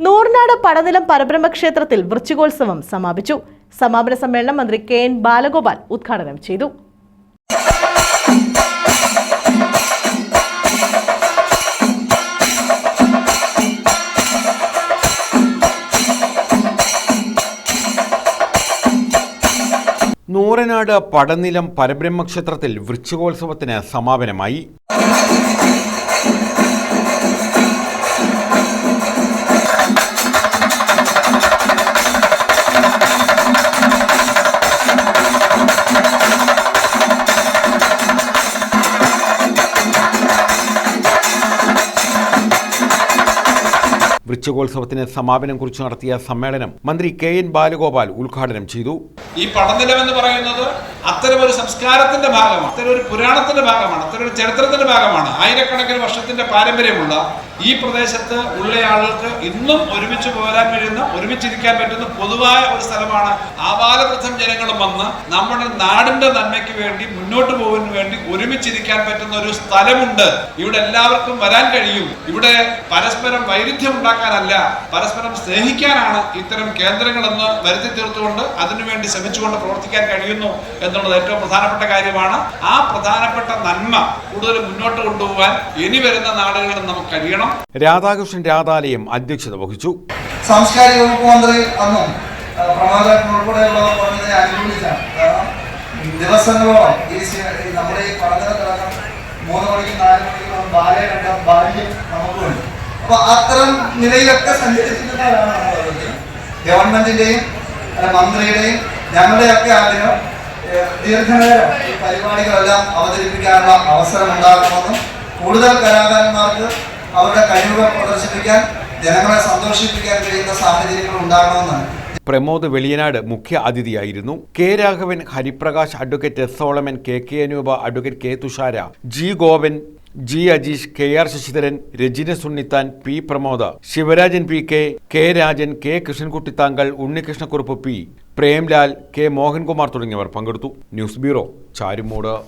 നൂറിനാട് പടനിലം പരബ്രഹ്മ ക്ഷേത്രത്തിൽ വൃശ്ചികോത്സവം സമാപിച്ചു. സമാപന സമ്മേളനം മന്ത്രി കെ എൻ ബാലഗോപാൽ ഉദ്ഘാടനം ചെയ്തു. നൂറനാട് പടനിലം പരബ്രഹ്മക്ഷേത്രത്തിൽ വൃശ്ചികോത്സവത്തിന് സമാപനമായി. വൃശ്ചികോത്സവത്തിന് സമാപനം കുറിച്ച് നടത്തിയ സമ്മേളനം മന്ത്രി കെ എൻ ബാലഗോപാൽ ഉദ്ഘാടനം ചെയ്തു. ഈ പടനിലം എന്ന് പറയുന്നത് അത്തരം ഒരു സംസ്കാരത്തിന്റെ ഭാഗമാണ് അത്തരം ഒരു പുരാണത്തിന്റെ ഭാഗമാണ് അത്തരം ഒരു ചരിത്രത്തിന്റെ ഭാഗമാണ്. ആയിരക്കണക്കിന് വർഷത്തിന്റെ പാരമ്പര്യമുള്ള ഈ പ്രദേശത്ത് ഉള്ള ആളുകൾക്ക് ഇന്നും ഒരുമിച്ച് പോരാൻ കഴിയുന്ന ഒരുമിച്ചിരിക്കാൻ പറ്റുന്ന പൊതുവായ ഒരു സ്ഥലമാണ് ആപാലവൃദ്ധം ജനങ്ങളും വന്ന് നമ്മുടെ നാടിന്റെ നന്മയ്ക്ക് വേണ്ടി മുന്നോട്ട് പോകുന്നതിന് വേണ്ടി ഒരുമിച്ചിരിക്കാൻ പറ്റുന്ന ഒരു സ്ഥലമുണ്ട്. ഇവിടെ എല്ലാവർക്കും വരാൻ കഴിയും. ഇവിടെ പരസ്പരം വൈരുദ്ധ്യം ഉണ്ടാക്കാനല്ല പരസ്പരം സ്നേഹിക്കാനാണ് ഇത്തരം കേന്ദ്രങ്ങളെന്ന് വരുത്തി തീർത്തുകൊണ്ട് അതിനുവേണ്ടി ശ്രമിച്ചുകൊണ്ട് പ്രവർത്തിക്കാൻ കഴിയുന്നു എന്നുള്ളത് ഏറ്റവും പ്രധാനപ്പെട്ട കാര്യമാണ്. ആ പ്രധാനപ്പെട്ട നന്മ കൂടുതൽ മുന്നോട്ട് കൊണ്ടുപോകാൻ ഇനി വരുന്ന നാടുകളിൽ നമുക്ക് കഴിയണം. രാധാകൃഷ്ണൻ രാധാലയം അധ്യക്ഷത വഹിച്ചു. സാംസ്കാരിക വകുപ്പ് മന്ത്രി അന്നും പ്രമാദൻ ഉൾപ്പെടെയുള്ളവർ അനുകൂലിച്ചാണ്. ദിവസങ്ങളോളം ഈ സി- ഈ പഠനം പഠനത്തിലടക്കം മൂന്ന് മണിക്കും നാല് മണിക്കും ബാലയെ കണ്ട ബാല്യം നമുക്കുണ്ട്. അപ്പൊ അത്തരം നിലയിലൊക്കെ സഞ്ചരിച്ചിട്ടുള്ളവരാണ്. ഗവൺമെന്റിന്റെയും മന്ത്രിയുടെയും ഞങ്ങളുടെയൊക്കെ ആഗ്രഹം ദീർഘനേരം പരിപാടികളെല്ലാം അവതരിപ്പിക്കാനുള്ള അവസരം ഉണ്ടാകണമെന്നും കൂടുതൽ കലാകാരന്മാർക്ക് അവരുടെ കഴിവുകൾ പ്രദർശിപ്പിക്കാൻ ജനങ്ങളെ സന്തോഷിപ്പിക്കാൻ കഴിയുന്ന സാഹചര്യങ്ങൾ ഉണ്ടാകണമെന്നാണ്. പ്രമോദ് വെളിയനാട് മുഖ്യ അതിഥിയായിരുന്നു. K Raghavan Hariprakash advocate S Solomon K K Anoopa advocate K Thushara G Govan G Ajeesh K R Sasidharan Rajina Sunnithan P Pramod Sivarajan P K K Rajan K കൃഷ്ണൻകുട്ടിത്താങ്കൾ Unnikrishna Kurup P Premlal K Mohankumar തുടങ്ങിയവർ പങ്കെടുത്തു. News bureau Charummoodu.